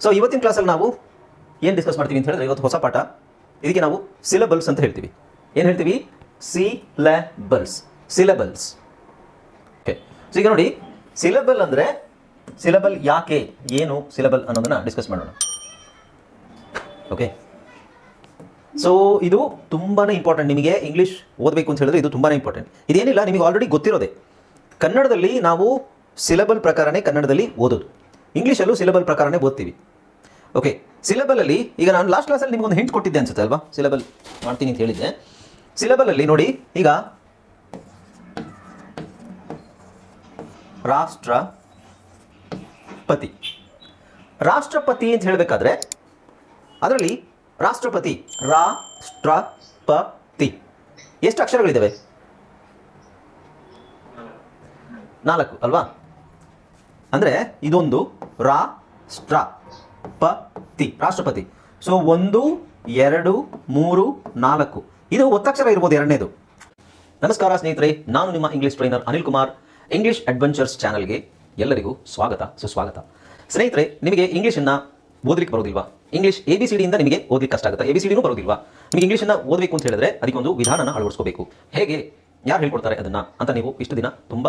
So ಇವತ್ತಿನ ಕ್ಲಾಸಲ್ಲಿ ನಾವು ಏನು ಡಿಸ್ಕಸ್ ಮಾಡ್ತೀವಿ ಅಂತ ಹೇಳಿದ್ರೆ ಇವತ್ತು ಹೊಸ ಪಾಠ. ಇದಕ್ಕೆ ನಾವು ಸಿಲಬಲ್ಸ್ ಅಂತ ಹೇಳ್ತೀವಿ. ಏನು ಹೇಳ್ತೀವಿ? ಸಿಲೆಬಲ್ಸ್ ಸಿಲೆಬಲ್ಸ್ ಓಕೆ ಸೊ ಈಗ ನೋಡಿ ಸಿಲೆಬಲ್ ಅಂದರೆ ಸಿಲೆಬಲ್ ಯಾಕೆ, ಏನು ಸಿಲೆಬಲ್ ಅನ್ನೋದನ್ನು ಡಿಸ್ಕಸ್ ಮಾಡೋಣ. ಓಕೆ ಸೊ ಇದು ತುಂಬಾ ಇಂಪಾರ್ಟೆಂಟ್ ನಿಮಗೆ ಇಂಗ್ಲೀಷ್ ಓದಬೇಕು ಅಂತ ಹೇಳಿದ್ರೆ ಇದು ತುಂಬಾ ಇಂಪಾರ್ಟೆಂಟ್ ಇದೇನಿಲ್ಲ, ನಿಮಗೆ ಆಲ್ರೆಡಿ ಗೊತ್ತಿರೋದೆ. ಕನ್ನಡದಲ್ಲಿ ನಾವು ಸಿಲೆಬಲ್ ಪ್ರಕಾರನೇ ಕನ್ನಡದಲ್ಲಿ ಓದೋದು. ಇಂಗ್ಲೀಷಲ್ಲೂ ಸಿಲೆಬಲ್ ಪ್ರಕಾರನೇ ಓದ್ತೀವಿ. ಓಕೆ ಸಿಲೆಬಲಲ್ಲಿ ಈಗ ನಾನು ಲಾಸ್ಟ್ ಕ್ಲಾಸಲ್ಲಿ ನಿಮ್ಗೊಂದು ಹಿಂಟ್ ಕೊಟ್ಟಿದ್ದೆ ಅನ್ಸುತ್ತೆ ಅಲ್ವಾ? ಸಿಲೆಬಲ್ ಮಾಡ್ತೀನಿ ಅಂತ ಹೇಳಿದ್ದೆ. ಸಿಲೆಬಲಲ್ಲಿ ನೋಡಿ, ಈಗ ರಾಷ್ಟ್ರಪತಿ. ರಾಷ್ಟ್ರಪತಿ ಅಂತ ಹೇಳಬೇಕಾದ್ರೆ ಅದರಲ್ಲಿ ರಾಷ್ಟ್ರಪತಿ ರಾಷ್ಟ್ರಪತಿ. ಎಷ್ಟು ಅಕ್ಷರಗಳಿದ್ದಾವೆ ನಾಲ್ಕು ಅಲ್ವಾ? ಅಂದರೆ ಇದೊಂದು ರಾಷ್ಟ್ರ. ಪತಿ ರಾಷ್ಟ್ರಪತಿ. ಸೊ ಒಂದು, ಎರಡು, ಮೂರು, ನಾಲ್ಕು. ಇದು ಒತ್ತಕ್ಷರ ಇರ್ಬೋದು ಎರಡನೇದು. ನಮಸ್ಕಾರ ಸ್ನೇಹಿತರೆ, ನಾನು ನಿಮ್ಮ English trainer Anil Kumar English adventures ಚಾನಲ್ಗೆ ಎಲ್ಲರಿಗೂ ಸ್ವಾಗತ, ಸುಸ್ವಾಗತ. ಸ್ನೇಹಿತರೆ, ನಿಮಗೆ ಇಂಗ್ಲೀಷನ್ನ ಓದಲಿಕ್ಕೆ ಬರೋದಿಲ್ವಾ? ಇಂಗ್ಲಿಷ್ ಎ ಬಿ ಸಿ ಡಿಯಿಂದ ನಿಮಗೆ ಓದಲಿಕ್ಕೆ ಕಷ್ಟ ಆಗುತ್ತೆ ಎ ಬಿ ಸಿ ಡಿನೂ ಬರೋದಿಲ್ವಾ? ನಿಮಗೆ ಇಂಗ್ಲೀಷನ್ನು ಓದಬೇಕು ಅಂತ ಹೇಳಿದ್ರೆ ಅದಕ್ಕೊಂದು ವಿಧಾನನ ಅಳವಡಿಸ್ಕೋಬೇಕು. ಹೇಗೆ, ಯಾರು ಹೇಳ್ಕೊಡ್ತಾರೆ ಅದನ್ನ ಅಂತ ನೀವು ಇಷ್ಟು ದಿನ ತುಂಬ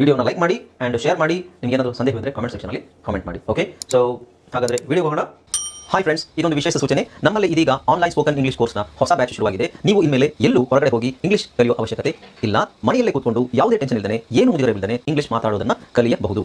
ವಿಡಿಯೋನ ಲೈಕ್ ಮಾಡಿ ಆ್ಯಂಡ್ ಶೇರ್ ಮಾಡಿ. ನಿಮ್ಗೆ ಏನಾದರೂ ಸಂದೇಹ ಇದ್ದರೆ ಕಾಮೆಂಟ್ ಸೆಕ್ಷನಲ್ಲಿ ಕಾಮೆಂಟ್ ಮಾಡಿ ಓಕೆ ಸೊ ಹಾಗಾದ್ರೆ ವಿಡಿಯೋ ಹೋಗೋಣ. ಹಾಯ್ ಫ್ರೆಂಡ್ಸ್ ಇದೊಂದು ವಿಶೇಷ ಸೂಚನೆ. ನಮ್ಮಲ್ಲಿ ಇದೀಗ ಆನ್ಲೈನ್ ಸ್ಪೋಕನ್ ಇಂಗ್ಲಿಷ್ ಕೋರ್ಸ್ನ ಹೊಸ ಬ್ಯಾಚ್ ಶುರುವಾಗಿದೆ. ನೀವು ಇನ್ಮೇಲೆ ಎಲ್ಲೂ ಹೊರಗಡೆ ಹೋಗಿ ಇಂಗ್ಲಿಷ್ ಕಲಿಯುವ ಅವಶ್ಯಕತೆ ಇಲ್ಲ. ಮನೆಯಲ್ಲೇ ಕೂತ್ಕೊಂಡು ಯಾವುದೇ ಟೆನ್ಷನ್ ಇಲ್ಲದೆ ಏನು ಮುಂದಿರಬಿಲ್ಲದೆ ಇಂಗ್ಲಿಷ್ ಮಾತಾಡೋದನ್ನ ಕಲಿಯಬಹುದು.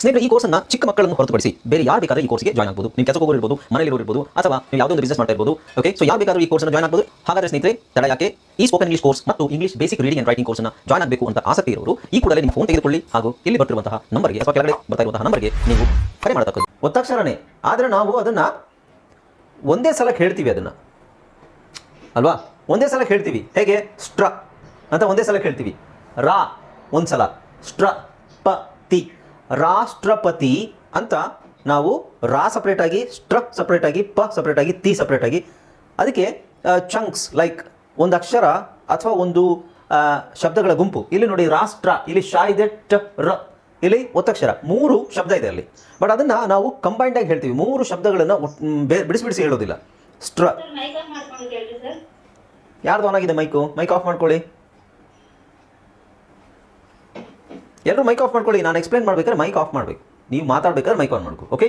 ಸ್ನೇಹಿತರೆ, ಈ ಕೋರ್ಸ್ನ ಚಿಕ್ಕ ಮಕ್ಕಳನ್ನು ಹೊರತುಪಡಿಸಿ ಬೇರೆ ಯಾರು ಬೇಕಾದ್ರೆ ಈ ಕೋರ್ಸ್ಗೆ ಜಾಯ್ನ್ ಆಗಬಹುದು ನೀವು ಕೆಲಸ ಹೋಗೋರು ಮನೆಯಲ್ಲಿ ಇರಬಹುದು ಅಥವಾ ನೀವು ಯಾವುದೋ ಒಂದು ಬಿಸ್ನೆಸ್ ಮಾಡ್ತಾ ಇರ್ಬೋದು ಓಕೆ ಸೊ ಯಾರು ಬೇಕಾದ್ರೂ ಈ ಕೋರ್ಸ್ನ ಜಾಯ್ನ್ ಆಗಬಹುದು ಹಾಗಾದ್ರೆ ಸ್ನೇಹಿತರೆ, ತಡ ಯಾಕೆ? ಈ ಸ್ಪೋಕನ್ ಇಂಗ್ಲಿಷ್ ಕೋರ್ಸ್ ಮತ್ತು English basic reading and writing ಕೋರ್ಸ್ನ ಜಾಯ್ನ್ ಆಗಬೇಕು ಅಂತ ಆಸಕ್ತಿ ಇರೋರು, ಈ ಕೂಡಲೇ ನಿಮ್ಮ ಫೋನ್ ತೆಗೆದುಕೊಳ್ಳಿ. ಹಾಗೂ ಇಲ್ಲಿ ಬರ್ತಿರುವಂತಹ ನಂಬರ್ಗೆ, ಅಥವಾ ಕೆಳಗಡೆ ಬರ್ತಾ ಇರುವಂತಹ ನಂಬರ್ಗೆ ನೀವು ಕರೆ ಮಾಡತಕ್ಕದ್ದು. ಒತ್ತಕ್ಷರನೇ ಆದರೆ ನಾವು ಅದನ್ನ ಒಂದೇ ಸಲ ಹೇಳ್ತೀವಿ ಅದನ್ನ. ಅಲ್ವಾ? ಒಂದೇ ಸಲ ಹೇಳ್ತೀವಿ. ಹೇಗೆ? ಸ್ಟ್ರ ಅಂತ ಒಂದೇ ಸಲ ಹೇಳ್ತೀವಿ. ರಾ ಒಂದು ಸಲ ಸ್ಟ್ರ ಪ ರಾಷ್ಟ್ರಪತಿ ಅಂತ ನಾವು ರಾ ಸಪ್ರೇಟಾಗಿ ಸ್ಟ್ರ ಸಪ್ರೇಟ್ ಆಗಿ ಪ ಸಪ್ರೇಟ್ ಆಗಿ ತಿ ಸಪ್ರೇಟ್ ಆಗಿ ಅದಕ್ಕೆ ಚಂಕ್ಸ್ ಲೈಕ್ ಒಂದು ಅಕ್ಷರ ಅಥವಾ ಒಂದು ಶಬ್ದಗಳ ಗುಂಪು. ಇಲ್ಲಿ ನೋಡಿ ರಾಷ್ಟ್ರ ಇಲ್ಲಿ ಶಾ ಇದೆ ಟ ರ ಇಲ್ಲಿ ಒತ್ತಕ್ಷರ ಮೂರು ಶಬ್ದ ಇದೆ ಅಲ್ಲಿ. ಬಟ್ ಅದನ್ನ ನಾವು ಕಂಬೈಂಡ್ ಆಗಿ ಹೇಳ್ತೀವಿ. ಮೂರು ಶಬ್ದಗಳನ್ನು ಬಿಡಿಸಿ ಬಿಡಿಸಿ ಹೇಳೋದಿಲ್ಲ. ಸ್ಟ್ರ. ಯಾರ್ದು ಆನ್ ಆಗಿದೆ ಮೈಕು ಮೈಕ್ ಆಫ್ ಮಾಡ್ಕೊಳ್ಳಿ. ಎಲ್ಲರೂ ಮೈಕ್ ಆಫ್ ಮಾಡ್ಕೊಳ್ಳಿ, ನಾನು ಎಕ್ಸ್ಪ್ಲೈನ್ ಮಾಡ್ಬೇಕಾದ್ರೆ ಮೈಕ್ ಆಫ್ ಮಾಡಬೇಕು. ನೀವು ಮಾತಾಡ್ಬೇಕಾದ್ರೆ ಮೈಕ್ ಆನ್ ಮಾಡ್ಕೊ ಓಕೆ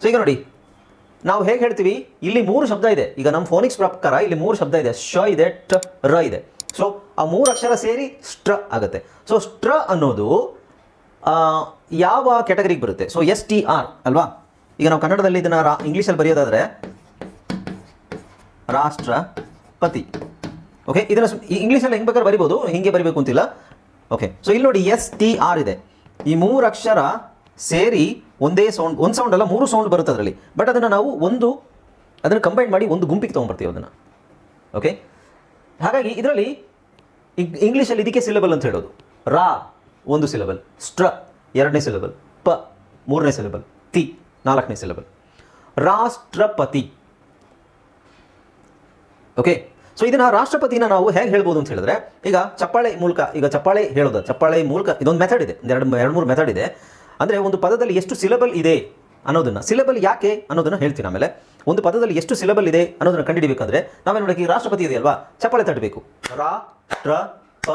ಸೊ ಈಗ ನೋಡಿ, ನಾವು ಹೇಗೆ ಹೇಳ್ತೀವಿ? ಇಲ್ಲಿ ಮೂರು ಶಬ್ದ ಇದೆ. ಈಗ ನಮ್ಮ ಫೋನಿಕ್ಸ್ ಪ್ರಕಾರ ಇಲ್ಲಿ ಮೂರು ಶಬ್ದ ಇದೆ. ಶ ಇದೆ ಟ ರ ಇದೆ. ಸೊ ಆ ಮೂರು ಅಕ್ಷರ ಸೇರಿ ಸ್ಟ್ರ ಆಗುತ್ತೆ. ಸೊ ಸ್ಟ್ರ ಅನ್ನೋದು ಯಾವ ಕ್ಯಾಟಗರಿಗೆ ಬರುತ್ತೆ? ಸೊ ಎಸ್ ಟಿ ಆರ್ ಅಲ್ವಾ? ಈಗ ನಾವು ಕನ್ನಡದಲ್ಲಿ ಇದನ್ನ ರಾ ಇಂಗ್ಲೀಷಲ್ಲಿ ಬರೆಯೋದಾದ್ರೆ, ರಾಷ್ಟ್ರಪತಿ ಓಕೆ ಇದನ್ನ ಇಂಗ್ಲೀಷಲ್ಲಿ ಹೆಂಗೆ ಬೇಕಾದ್ರೆ ಬರಿಬೋದು. ಹಿಂಗೆ ಬರಿಬೇಕು ಅಂತಿಲ್ಲ. ಓಕೆ ಸೊ ಇಲ್ಲಿ ನೋಡಿ ಎಸ್ ಟಿ ಆರ್ ಇದೆ. ಈ ಮೂರು ಅಕ್ಷರ ಸೇರಿ ಒಂದೇ ಸೌಂಡ್ ಒಂದು ಸೌಂಡ್ ಅಲ್ಲ, ಮೂರು ಸೌಂಡ್ ಬರುತ್ತೆ ಅದರಲ್ಲಿ. ಬಟ್ ಅದನ್ನು ನಾವು ಒಂದು, ಅದನ್ನು ಕಂಬೈನ್ ಮಾಡಿ ಒಂದು ಗುಂಪಿಗೆ ತೊಗೊಂಡ್ಬರ್ತೀವಿ ಅದನ್ನು. ಓಕೆ ಹಾಗಾಗಿ ಇದರಲ್ಲಿ ಇಂಗ್ಲೀಷಲ್ಲಿ ಇದಕ್ಕೆ ಸಿಲೆಬಲ್ ಅಂತ ಹೇಳೋದು. ರಾ, ಒಂದು ಸಿಲೆಬಲ್ ಸ್ಟ್ರ, ಎರಡನೇ ಸಿಲೆಬಲ್ ಪ, ಮೂರನೇ ಸಿಲೆಬಲ್ ತಿ, ನಾಲ್ಕನೇ ಸಿಲೆಬಲ್ ರಾಷ್ಟ್ರಪತಿ. ಓಕೆ ಸೊ ಇದನ್ನ ರಾಷ್ಟ್ರಪತಿನ ನಾವು ಹೇಗೆ ಹೇಳ್ಬೋದು ಅಂತ ಹೇಳಿದ್ರೆ, ಈಗ ಚಪ್ಪಾಳೆ ಮೂಲಕ, ಈಗ ಚಪ್ಪಾಳೆ ಹೇಳೋದು, ಚಪ್ಪಾಳೆ ಮೂಲಕ ಇದೊಂದು ಮೆಥಡ್ ಇದೆ. ಎರಡು ಎರಡು, ಮೂರು ಮೆಥಡ್ ಇದೆ. ಅಂದರೆ ಒಂದು ಪದದಲ್ಲಿ ಎಷ್ಟು ಸಿಲೆಬಲ್ ಇದೆ ಅನ್ನೋದನ್ನ ಸಿಲೆಬಲ್ ಯಾಕೆ ಅನ್ನೋದನ್ನ ಹೇಳ್ತೀನಿ ಆಮೇಲೆ. ಒಂದು ಪದದಲ್ಲಿ ಎಷ್ಟು ಸಿಲೆಬಲ್ ಇದೆ ಅನ್ನೋದನ್ನ ಕಂಡುಹಿಡಿಬೇಕಂದ್ರೆ, ನಾವೇನು ನೋಡಿ ರಾಷ್ಟ್ರಪತಿ ರಾಷ್ಟ್ರಪತಿ ಇದೆಯಲ್ವಾ? ಚಪ್ಪಾಳೆ ತಟ್ಟಬೇಕು. ರಾ ಟ್ರ ಪ,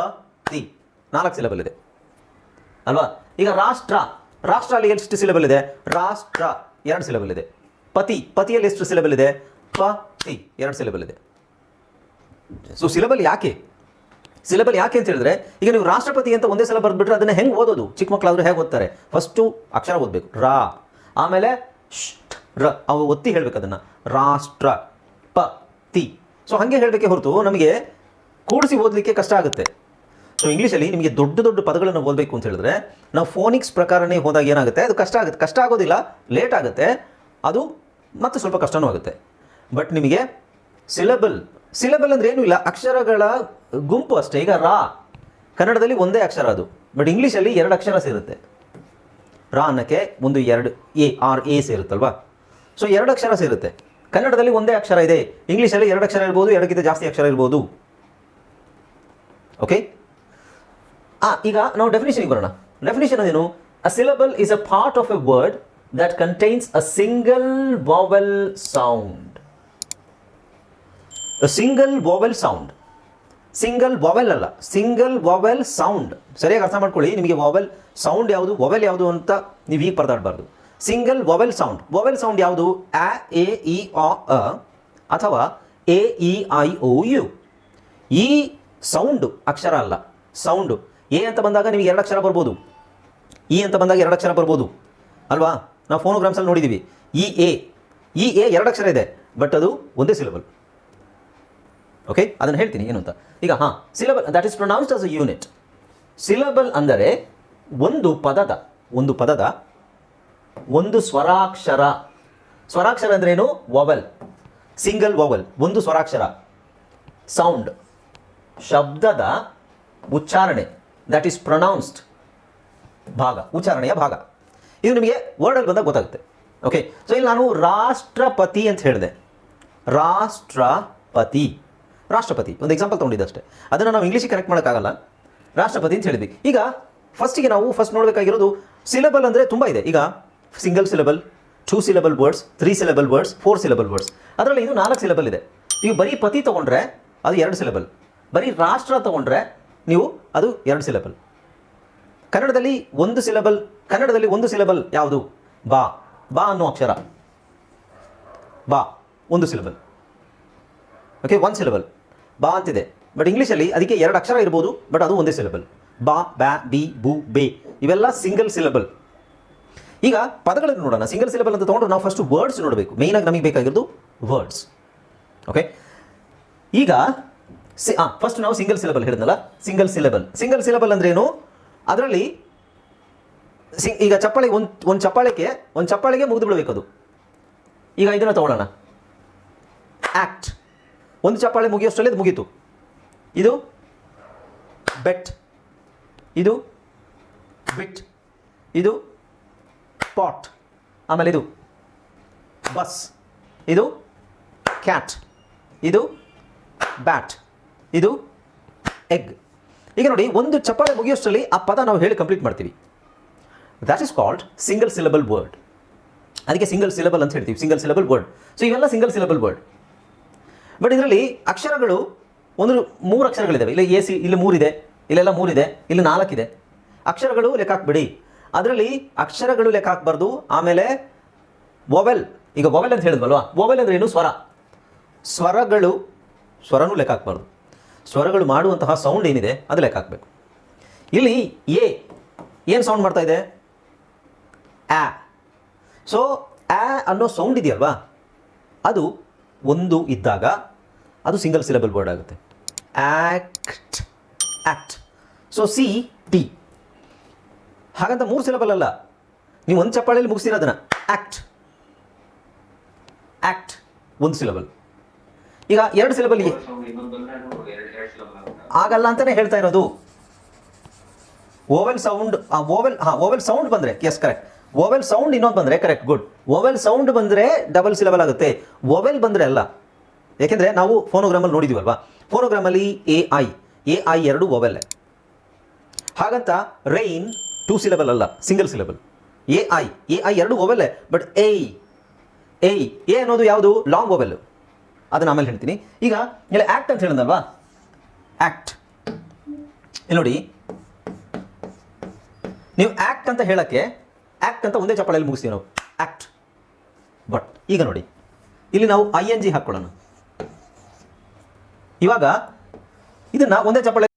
ತಿ. ನಾಲ್ಕು ಸಿಲೆಬಲ್ ಇದೆ. ಅಲ್ವಾ? ಈಗ ರಾಷ್ಟ್ರ ರಾಷ್ಟ್ರ ಅಲ್ಲಿ ಎಷ್ಟು ಸಿಲೆಬಲ್ ಇದೆ? ರಾಷ್ಟ್ರ, ಎರಡು ಸಿಲೆಬಲ್ ಇದೆ. ಪತಿ, ಪತಿಯಲ್ಲಿ ಎಷ್ಟು ಸಿಲೆಬಲ್ ಇದೆ? ಪ, ತಿ. ಎರಡು ಸಿಲೆಬಲ್ ಇದೆ. ಸೊ ಸಿಲೆಬಲ್ ಯಾಕೆ? ಸಿಲೆಬಲ್ ಯಾಕೆ ಅಂತ ಹೇಳಿದ್ರೆ, ಈಗ ನೀವು ರಾಷ್ಟ್ರಪತಿ ಅಂತ ಒಂದೇ ಸಲ ಬರ್ಬಿಟ್ರೆ ಅದನ್ನ ಹೆಂಗೆ ಓದೋದು? ಚಿಕ್ಕ ಮಕ್ಕಳಾದ್ರೂ ಹೇಗೆ ಓದ್ತಾರೆ? ಫಸ್ಟು ಅಕ್ಷರ ಓದಬೇಕು. ರಾ. ಆಮೇಲೆ ರ. ಅವು ಒತ್ತಿ ಹೇಳ್ಬೇಕು ಅದನ್ನ. ರಾಷ್ಟ್ರ ಪ ತಿ ಸೊ ಹಾಗೆ ಹೇಳಬೇಕೆ ಹೊರತು ನಮಗೆ ಕೂಡಿಸಿ ಓದಲಿಕ್ಕೆ ಕಷ್ಟ ಆಗುತ್ತೆ. ಸೊ ಇಂಗ್ಲೀಷಲ್ಲಿ ನಿಮಗೆ ದೊಡ್ಡ ದೊಡ್ಡ ಪದಗಳನ್ನು ಓದಬೇಕು ಅಂತ ಹೇಳಿದ್ರೆ, ನಾವು ಫೋನಿಕ್ಸ್ ಪ್ರಕಾರನೇ ಹೋದಾಗ ಏನಾಗುತ್ತೆ? ಅದು ಕಷ್ಟ ಆಗುತ್ತೆ. ಕಷ್ಟ ಆಗೋದಿಲ್ಲ ಲೇಟ್ ಆಗುತ್ತೆ. ಅದು ಮತ್ತೆ ಸ್ವಲ್ಪ ಕಷ್ಟನೂ ಆಗುತ್ತೆ. ಬಟ್ ನಿಮಗೆ ಸಿಲಬಲ್ ಸಿಲಬಲ್ ಅಂದ್ರೆ ಏನೂ ಇಲ್ಲ, ಅಕ್ಷರಗಳ ಗುಂಪು ಅಷ್ಟೇ. ಈಗ ರಾ, ಕನ್ನಡದಲ್ಲಿ ಒಂದೇ ಅಕ್ಷರ ಅದು ಬಟ್ ಇಂಗ್ಲೀಷಲ್ಲಿ ಎರಡು ಅಕ್ಷರ ಸೇರುತ್ತೆ. ರಾ ಅನ್ನಕ್ಕೆ ಒಂದು ಎರಡು, ಎ, ಆರ್, ಎ ಸೇರುತ್ತಲ್ವಾ? ಸೊ ಎರಡು ಅಕ್ಷರ ಸೇರುತ್ತೆ. ಕನ್ನಡದಲ್ಲಿ ಒಂದೇ ಅಕ್ಷರ ಇದೆ ಇಂಗ್ಲೀಷಲ್ಲಿ ಎರಡು ಅಕ್ಷರ ಇರ್ಬೋದು, ಎರಡಕ್ಕಿಂತ ಜಾಸ್ತಿ ಅಕ್ಷರ ಇರ್ಬೋದು. ಓಕೆ ಆ, ಈಗ ನಾವು ಡೆಫಿನೇಷನ್ಗೆ ಬರೋಣ. ಡೆಫಿನೇಷನ್ ಏನು? A syllable is a part of a word that contains a single vowel sound single vowel sound single vowel ಅಲ್ಲ. ಸಿಂಗಲ್ ವಾವೆಲ್ ಸೌಂಡ್ ಸರಿಯಾಗಿ ಅರ್ಥ ಮಾಡ್ಕೊಳ್ಳಿ. ನಿಮಗೆ ವಾವೆಲ್ ಸೌಂಡ್ ಯಾವುದು? ವಾವೆಲ್ ಯಾವುದು ಅಂತ ನೀವು ಈಗ ಪರದಾಡಬಾರ್ದು. Single vowel sound vowel sound ಯಾವುದು? ಆ ಎ ಇ ಅ ಅಥವಾ A E I O U ಈ ಸೌಂಡು ಅಕ್ಷರ ಅಲ್ಲ. ಸೌಂಡು ಎ ಅಂತ ಬಂದಾಗ ನಿಮಗೆ ಎರಡು ಅಕ್ಷರ ಬರ್ಬೋದು. ಇ ಅಂತ ಬಂದಾಗ ಎರಡು ಅಕ್ಷರ ಬರ್ಬೋದು. ಅಲ್ವಾ? ನಾವು ಫೋನೋಗ್ರಾಮ್ಸಲ್ಲಿ ನೋಡಿದ್ದೀವಿ ಇ ಎ ಇ ಎ ಎರಡು ಅಕ್ಷರ ಇದೆ. ಬಟ್ ಅದು ಒಂದೇ ಸಿಲಬಲ್ ಓಕೆ ಅದನ್ನು ಹೇಳ್ತೀನಿ, ಏನು ಅಂತ. ಈಗ, ಹಾಂ syllable that is pronounced as a unit syllable ಅಂದರೆ ಒಂದು ಪದದ ಒಂದು ಪದದ, ಒಂದು ಸ್ವರಾಕ್ಷರ. ಸ್ವರಾಕ್ಷರ ಅಂದ್ರೇನು ವವಲ್ ಸಿಂಗಲ್ ವವಲ್ ಒಂದು ಸ್ವರಾಕ್ಷರ. ಸೌಂಡ್ ಶಬ್ದದ ಉಚ್ಚಾರಣೆ ದಟ್ ಈಸ್ ಪ್ರೊನೌನ್ಸ್ಡ್ ಭಾಗ, ಉಚ್ಚಾರಣೆಯ ಭಾಗ. ಇದು ನಿಮಗೆ ವರ್ಡಲ್ಲಿ ಬಂದಾಗ ಗೊತ್ತಾಗುತ್ತೆ. ಓಕೆ ಸೊ ಇಲ್ಲಿ ನಾನು ರಾಷ್ಟ್ರಪತಿ ಅಂತ ಹೇಳಿದೆ. ರಾಷ್ಟ್ರಪತಿ. ರಾಷ್ಟ್ರಪತಿ, ಒಂದು ಎಕ್ಸಾಂಪಲ್ ತೊಗೊಂಡಿದ್ದೆ ಅಷ್ಟೇ ಅದನ್ನು ನಾವು ಇಂಗ್ಲೀಷಿಗೆ ಕರೆಕ್ಟ್ ಮಾಡೋಕ್ಕಾಗಲ್ಲ. ರಾಷ್ಟ್ರಪತಿ ಅಂತ ಹೇಳಿದ್ವಿ. ಈಗ ಫಸ್ಟಿಗೆ ನಾವು ಫಸ್ಟ್ ನೋಡಬೇಕಾಗಿರೋದು ಸಿಲೆಬಲ್ ಅಂದರೆ ತುಂಬ ಇದೆ. ಈಗ single syllable two syllable words three syllable words four syllable words ಅದರಲ್ಲಿ ಇದು ನಾಲ್ಕು ಸಿಲೆಬಲ್ ಇದೆ. ನೀವು ಬರೀ ಪತಿ ತೊಗೊಂಡ್ರೆ ಅದು ಎರಡು ಸಿಲೆಬಲ್ ಬರೀ ರಾಷ್ಟ್ರ ತೊಗೊಂಡ್ರೆ ನೀವು ಅದು ಎರಡು ಸಿಲೆಬಲ್ ಕನ್ನಡದಲ್ಲಿ ಒಂದು ಸಿಲೆಬಲ್ ಕನ್ನಡದಲ್ಲಿ ಒಂದು ಸಿಲೆಬಲ್ ಯಾವುದು? ಬಾ. ಬಾ ಅನ್ನೋ ಅಕ್ಷರ. ಬಾ. ಒಂದು ಸಿಲೆಬಲ್ ಓಕೆ ಒನ್ ಸಿಲಬಲ್ ಬಾ ಅಂತಿದೆ. ಬಟ್ ಇಂಗ್ಲೀಷಲ್ಲಿ ಅದಕ್ಕೆ ಎರಡು ಅಕ್ಷರ ಇರ್ಬೋದು ಬಟ್ ಅದು ಒಂದೇ ಸಿಲಬಲ್ ಬಾ, ಬ್ಯಾ, ಬಿ, ಬು, ಬೇ, ಇವೆಲ್ಲ ಸಿಂಗಲ್ ಸಿಲಬಲ್ ಈಗ ಪದಗಳನ್ನು ನೋಡೋಣ. ಸಿಂಗಲ್ ಸಿಲಬಲ್ ಅಂತ ತೊಗೊಂಡು ನಾವು ಫಸ್ಟ್ ವರ್ಡ್ಸ್ ನೋಡಬೇಕು. ಮೇಯ್ನಾಗಿ ನಮಗೆ ಬೇಕಾಗಿರೋದು ವರ್ಡ್ಸ್ ಓಕೆ ಈಗ ಸಿ ಹಾಂ ಫಸ್ಟ್ ನಾವು ಸಿಂಗಲ್ ಸಿಲಬಲ್ ಹೇಳಿದ್ನಲ್ಲ? ಸಿಂಗಲ್ ಸಿಲಬಲ್ ಸಿಂಗಲ್ ಸಿಲಬಲ್ ಅಂದ್ರೇನು ಅದರಲ್ಲಿ ಸಿ, ಈಗ ಚಪ್ಪಾಳೆ ಒಂದು ಒಂದು ಚಪ್ಪಾಳೆಗೆ ಒಂದು ಚಪ್ಪಾಳೆಗೆ ಮುಗಿದು ಬಿಡಬೇಕು ಅದು ಈಗ ಇದನ್ನು ತಗೊಳ್ಳೋಣ. ಆ್ಯಕ್ಟ್ ಒಂದು ಚಪ್ಪಾಳೆ ಮುಗಿಯೋಷ್ಟರಲ್ಲಿ ಅದು ಮುಗೀತು. ಇದು ಬೆಟ್. ಇದು ಬಿಟ್. ಇದು ಪಾಟ್. ಆಮೇಲೆ ಇದು ಬಸ್. ಇದು ಕ್ಯಾಟ್. ಇದು ಬ್ಯಾಟ್. ಇದು ಎಗ್. ಈಗ ನೋಡಿ, ಒಂದು ಚಪ್ಪಾಳೆ ಮುಗಿಯೋಷ್ಟರಲ್ಲಿ ಆ ಪದ ನಾವು ಹೇಳಿ ಕಂಪ್ಲೀಟ್ ಮಾಡ್ತೀವಿ. That is called single syllable word ಅದಕ್ಕೆ ಸಿಂಗಲ್ ಸಿಲಬಲ್ ಅಂತ ಹೇಳ್ತೀವಿ. ಸಿಂಗಲ್ ಸಿಲಬಲ್ ವರ್ಡ್ ಸೊ ಇವೆಲ್ಲ ಸಿಂಗಲ್ ಸಿಲಬಲ್ ವರ್ಡ್ ಬಟ್ ಇದರಲ್ಲಿ ಅಕ್ಷರಗಳು ಒಂದು ಮೂರು ಅಕ್ಷರಗಳಿದ್ದಾವೆ ಇಲ್ಲ ಎ, ಸಿ, ಇಲ್ಲಿ ಮೂರಿದೆ, ಇಲ್ಲೆಲ್ಲ ಮೂರಿದೆ, ಇಲ್ಲಿ ನಾಲ್ಕಿದೆ. ಅಕ್ಷರಗಳು ಲೆಕ್ಕ ಹಾಕ್ಬಿಡಿ. ಅದರಲ್ಲಿ ಅಕ್ಷರಗಳು ಲೆಕ್ಕ ಹಾಕ್ಬಾರ್ದು. ಆಮೇಲೆ ವೊವೆಲ್ ಈಗ ವೊವೆಲ್ ಅಂತ ಹೇಳಿದ್ವಲ್ವಾ? ವೊವೆಲ್ ಅಂದರೆ ಏನು? ಸ್ವರ. ಸ್ವರಗಳು, ಸ್ವರನೂ ಲೆಕ್ಕ ಹಾಕ್ಬಾರ್ದು. ಸ್ವರಗಳು ಮಾಡುವಂತಹ ಸೌಂಡ್ ಏನಿದೆ, ಅದು ಲೆಕ್ಕ ಹಾಕಬೇಕು. ಇಲ್ಲಿ ಎ, ಏನು ಸೌಂಡ್ ಮಾಡ್ತಾ ಇದೆ? ಆ. ಸೊ ಆ ಅನ್ನೋ ಸೌಂಡ್ ಇದೆಯಲ್ವಾ? ಅದು ಒಂದು ಇದ್ದಾಗ ಅದು ಸಿಂಗಲ್ ಸಿಲೆಬಲ್ ವರ್ಡ್ ಆಗುತ್ತೆ. Act act so C T ಹಾಗಂತ ಮೂರು ಸಿಲೆಬಲ್ ಅಲ್ಲ. ನೀವು ಒಂದು ಚಪ್ಪಾಳಿಯಲ್ಲಿ ಮುಗಿಸ್ತೀರ ಅದನ್ನು? ಆಕ್ಟ್ ಆಕ್ಟ್ ಒಂದು ಸಿಲೆಬಲ್ ಈಗ ಎರಡು ಸಿಲಬಲ್ ಆಗಲ್ಲ ಅಂತಾನೆ ಹೇಳ್ತಾ ಇರೋದು. ಓವೆಲ್ ಸೌಂಡ್ ಓವೆಲ್ ಹಾಂ ಓವೆಲ್ ಸೌಂಡ್ ಬಂದರೆ ಎಸ್ ಕರೆಕ್ಟ್ ಓವೆಲ್ ಸೌಂಡ್ ಇನ್ನೊಂದು ಬಂದರೆ ಕರೆಕ್ಟ್ ಗುಡ್ ಓವೆಲ್ ಸೌಂಡ್ ಬಂದರೆ ಡಬಲ್ ಸಿಲೆಬಲ್ ಆಗುತ್ತೆ. ಓವೆಲ್ ಬಂದರೆ ಅಲ್ಲ. ಯಾಕೆಂದರೆ ನಾವು ಫೋನೋಗ್ರಾಮಲ್ಲಿ ನೋಡಿದ್ದೀವಲ್ವಾ ಫೋನೋಗ್ರಾಮಲ್ಲಿ ಎ ಐ ಎ ಐ ಎರಡು ಓವೆಲ್ ಹಾಗಂತ ರೈನ್ ಟೂ ಸಿಲೆಬಲ್ ಅಲ್ಲ single syllable A I A I ಎರಡು vowel but A A A ಅನ್ನೋದು ಯಾವುದು? ಲಾಂಗ್ ಓವೆಲ್ ಅದನ್ನ ಆಮೇಲೆ ಹೇಳ್ತೀನಿ. ಈಗ ಇಲ್ಲಿ ಆ್ಯಕ್ಟ್ ಅಂತ ಹೇಳಿದಲ್ವಾ ಆ್ಯಕ್ಟ್ ಇಲ್ಲಿ ನೋಡಿ. ನೀವು ಆ್ಯಕ್ಟ್ ಅಂತ ಹೇಳಕ್ಕೆ ಆ್ಯಕ್ಟ್ ಅಂತ ಒಂದೇ ಚಪ್ಪಾಳೆಯಲ್ಲಿ ಮುಗಿಸ್ತೀವಿ ನಾವು. ಆ್ಯಕ್ಟ್ ಬಟ್ ಈಗ ನೋಡಿ. ಇಲ್ಲಿ ನಾವು ಐ ಎನ್ ಜಿ ಹಾಕ್ಕೊಳ್ಳೋಣ. ಇವಾಗ ಇದನ್ನ ಒಂದೇ ಚಪ್ಪಾಳೆ